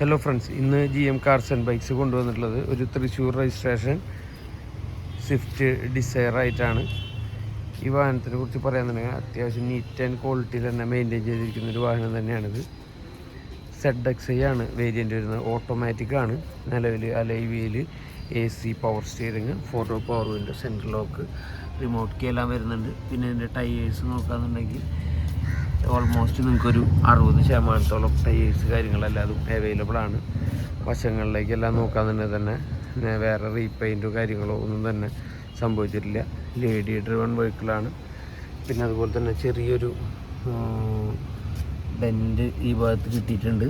Hello friends ഇന്ന് G M cars and bikes കൊണ്ടുവന്നിട്ടുള്ളത് ഒരു തൃശ്ശൂർ രജിസ്ട്രേഷൻ സ്വിഫ്റ്റ് ഡിസയർ ആയിട്ടാണ്. ഈ വാഹനത്തിനെ കുറിച്ച് പറയാന്നുണ്ടെങ്കിൽ അത്യാവശ്യം നീറ്റ് ആൻഡ് ക്വാളിറ്റിയിൽ തന്നെ മെയിന്റെയിൻ ചെയ്തിരിക്കുന്ന ഒരു വാഹനം തന്നെയാണിത്. സെഡ് എക്സ് ഐ ആണ് വേരിയന്റ് വരുന്നത്. ഓട്ടോമാറ്റിക് ആണ്. നിലവിൽ അലൈവിയിൽ A C power steering photo power window central lock remote key എല്ലാം വരുന്നുണ്ട്. പിന്നെ ഇതിന്റെ ടയേഴ്സ് നോക്കുകയാണെന്നുണ്ടെങ്കിൽ ഓൾമോസ്റ്റ് നിങ്ങൾക്കൊരു അറുപത് ശതമാനത്തോളം ടയേഴ്സ് കാര്യങ്ങളെല്ലാതും അവൈലബിൾ ആണ്. വശങ്ങളിലേക്കെല്ലാം തന്നെ തന്നെ വേറെ റീപെയിന്റോ കാര്യങ്ങളോ ഒന്നും തന്നെ സംഭവിച്ചിട്ടില്ല. ലേഡി ഡ്രിവൺ വെഹിക്കിളാണ് പിന്നെ അതുപോലെ തന്നെ ചെറിയൊരു ബെൻഡ് ഈ ഭാഗത്ത് കിട്ടിയിട്ടുണ്ട്.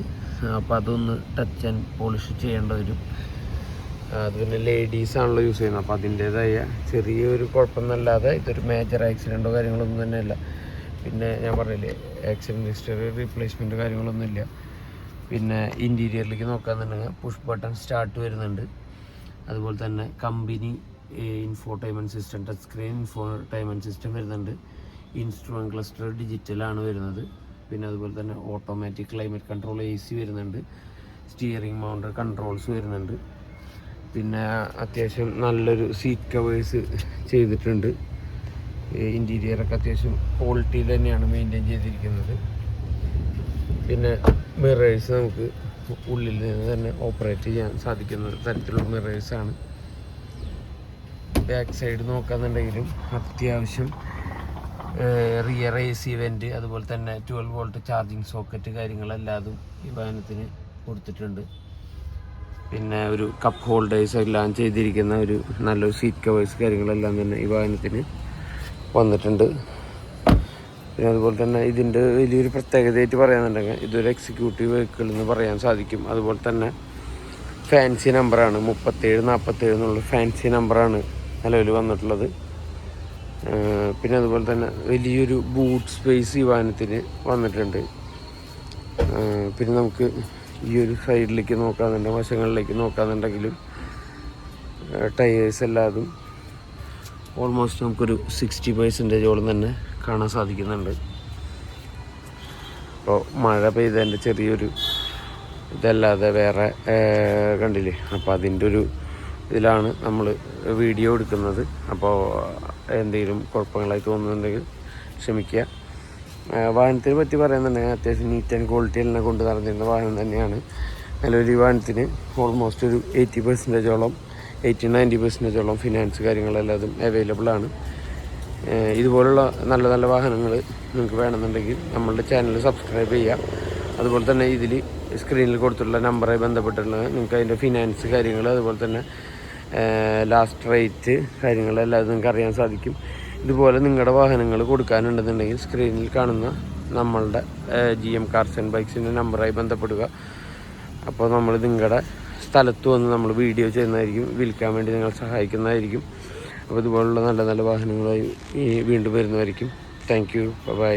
അപ്പോൾ അതൊന്ന് ടച്ച് ആൻഡ് പോളിഷ് ചെയ്യേണ്ട വരും. അത് പിന്നെ ലേഡീസാണല്ലോ യൂസ് ചെയ്യുന്നത്. അപ്പോൾ അതിന്റേതായ ചെറിയൊരു കുഴപ്പമൊന്നുമല്ലാതെ ഇതൊരു മേജർ ആക്സിഡന്റോ കാര്യങ്ങളൊന്നും തന്നെയല്ല. പിന്നെ ഞാൻ പറഞ്ഞില്ലേ ആക്സിഡന്റ് ഹിസ്റ്ററി റീപ്ലേസ്മെന്റ് കാര്യങ്ങളൊന്നുമില്ല. പിന്നെ ഇന്റീരിയറിലേക്ക് നോക്കാന്നുണ്ടെങ്കിൽ പുഷ് ബട്ടൺ സ്റ്റാർട്ട് വരുന്നുണ്ട്. അതുപോലെ തന്നെ company infotainment system touch screen infotainment system വരുന്നുണ്ട്. ഇൻസ്ട്രുമെന്റ് ക്ലസ്റ്റർ ഡിജിറ്റലാണ് വരുന്നത്. പിന്നെ അതുപോലെ തന്നെ automatic climate control A C വരുന്നുണ്ട്. സ്റ്റിയറിംഗ് മൗണ്ടർ കൺട്രോൾസ് വരുന്നുണ്ട്. പിന്നെ അത്യാവശ്യം നല്ലൊരു സീറ്റ് കവേഴ്സ് ചെയ്തിട്ടുണ്ട്. ഇന്റീരിയറൊക്കെ അത്യാവശ്യം ക്വാളിറ്റിയിൽ തന്നെയാണ് മെയിന്റെയിൻ ചെയ്തിരിക്കുന്നത്. പിന്നെ മിറേഴ്സ് നമുക്ക് ഉള്ളിൽ നിന്ന് തന്നെ ഓപ്പറേറ്റ് ചെയ്യാൻ സാധിക്കുന്ന തരത്തിലുള്ള മിറേഴ്സാണ് ബാക്ക് സൈഡ് നോക്കാന്നുണ്ടെങ്കിലും അത്യാവശ്യം റിയർ എ സി വെന്റ് അതുപോലെ തന്നെ ട്വൽവ് വോൾട്ട് ചാർജിങ് സോക്കറ്റ് കാര്യങ്ങളെല്ലാതും ഈ വാഹനത്തിന് കൊടുത്തിട്ടുണ്ട്. പിന്നെ ഒരു കപ്പ് ഹോൾഡേഴ്സ് എല്ലാം ചെയ്തിരിക്കുന്ന ഒരു നല്ലൊരു സീറ്റ് കവേഴ്സ് കാര്യങ്ങളെല്ലാം തന്നെ ഈ വാഹനത്തിന് വന്നിട്ടുണ്ട്. പിന്നെ അതുപോലെ തന്നെ ഇതിന്റെ വലിയൊരു പ്രത്യേകതയായിട്ട് പറയാനുണ്ടെങ്കിൽ ഇതൊരു എക്സിക്യൂട്ടീവ് വെഹിക്കിൾ എന്ന് പറയാൻ സാധിക്കും. അതുപോലെ തന്നെ ഫാൻസി നമ്പറാണ് മുപ്പത്തേഴ് നാൽപ്പത്തേഴ് എന്നുള്ള ഫാൻസി നമ്പറാണ് നിലവിൽ വന്നിട്ടുള്ളത്. പിന്നെ അതുപോലെ തന്നെ വലിയൊരു ബൂട്ട് സ്പേസ് ഈ വാഹനത്തിന് വന്നിട്ടുണ്ട് പിന്നെ നമുക്ക് ഈ ഒരു സൈഡിലേക്ക് നോക്കാന്നുണ്ടെങ്കിൽ വശങ്ങളിലേക്ക് നോക്കാന്നുണ്ടെങ്കിലും ടയേഴ്സ് എല്ലാതും ഓൾമോസ്റ്റ് നമുക്കൊരു സിക്സ്റ്റി പെർസെന്റേജോളം തന്നെ കാണാൻ സാധിക്കുന്നുണ്ട്. അപ്പോൾ മഴ പെയ്തതിന്റെ ചെറിയൊരു ഇതല്ലാതെ വേറെ കണ്ടില്ലേ? അപ്പോൾ അതിന്റെ ഒരു ഇതിലാണ് നമ്മൾ വീഡിയോ എടുക്കുന്നത്. അപ്പോൾ എന്തെങ്കിലും കുഴപ്പങ്ങളായി തോന്നുന്നുണ്ടെങ്കിൽ ക്ഷമിക്കുക. വാഹനത്തിനെ പറ്റി പറയുന്നുണ്ടെങ്കിൽ അത്യാവശ്യം നീറ്റ് ആൻഡ് ക്വാളിറ്റി എല്ലാം കൊണ്ട് നടന്നിരുന്ന വാഹനം തന്നെയാണ്. ഈ വാഹനത്തിന് ഓൾമോസ്റ്റ് ഒരു എയ്റ്റി പെർസെന്റേജോളം എയ്റ്റി നയന്റി പെർസെന്റേജോളം ഫിനാൻസ് കാര്യങ്ങളെല്ലാം അവൈലബിൾ ആണ് ഇതുപോലുള്ള നല്ല നല്ല വാഹനങ്ങൾ നിങ്ങൾക്ക് വേണമെന്നുണ്ടെങ്കിൽ നമ്മളുടെ ചാനൽ സബ്സ്ക്രൈബ് ചെയ്യാം അതുപോലെ തന്നെ ഇതിൽ സ്ക്രീനിൽ കൊടുത്തിട്ടുള്ള നമ്പറായി ബന്ധപ്പെട്ടുള്ള നിങ്ങൾക്ക് അതിന്റെ ഫിനാൻസ് കാര്യങ്ങൾ അതുപോലെ തന്നെ ലാസ്റ്റ് റേറ്റ് കാര്യങ്ങളെല്ലാം നിങ്ങൾക്ക് അറിയാൻ സാധിക്കും. ഇതുപോലെ നിങ്ങളുടെ വാഹനങ്ങൾ കൊടുക്കാനുണ്ടെന്നുണ്ടെങ്കിൽ സ്ക്രീനിൽ കാണുന്ന നമ്മളുടെ ജി എം കാർസ് ആൻഡ് ബൈക്സിന്റെ നമ്പറായി ബന്ധപ്പെടുക. അപ്പോൾ നമ്മൾ നിങ്ങളുടെ സ്ഥലത്ത് വന്ന് നമ്മൾ വീഡിയോ ചെയ്യുന്നതായിരിക്കും വിൽക്കാൻ വേണ്ടി നിങ്ങൾ സഹായിക്കുന്നതായിരിക്കും. അപ്പോൾ ഇതുപോലുള്ള നല്ല നല്ല വാഹനങ്ങളായി വീണ്ടും വരുന്നതായിരിക്കും. Thank you by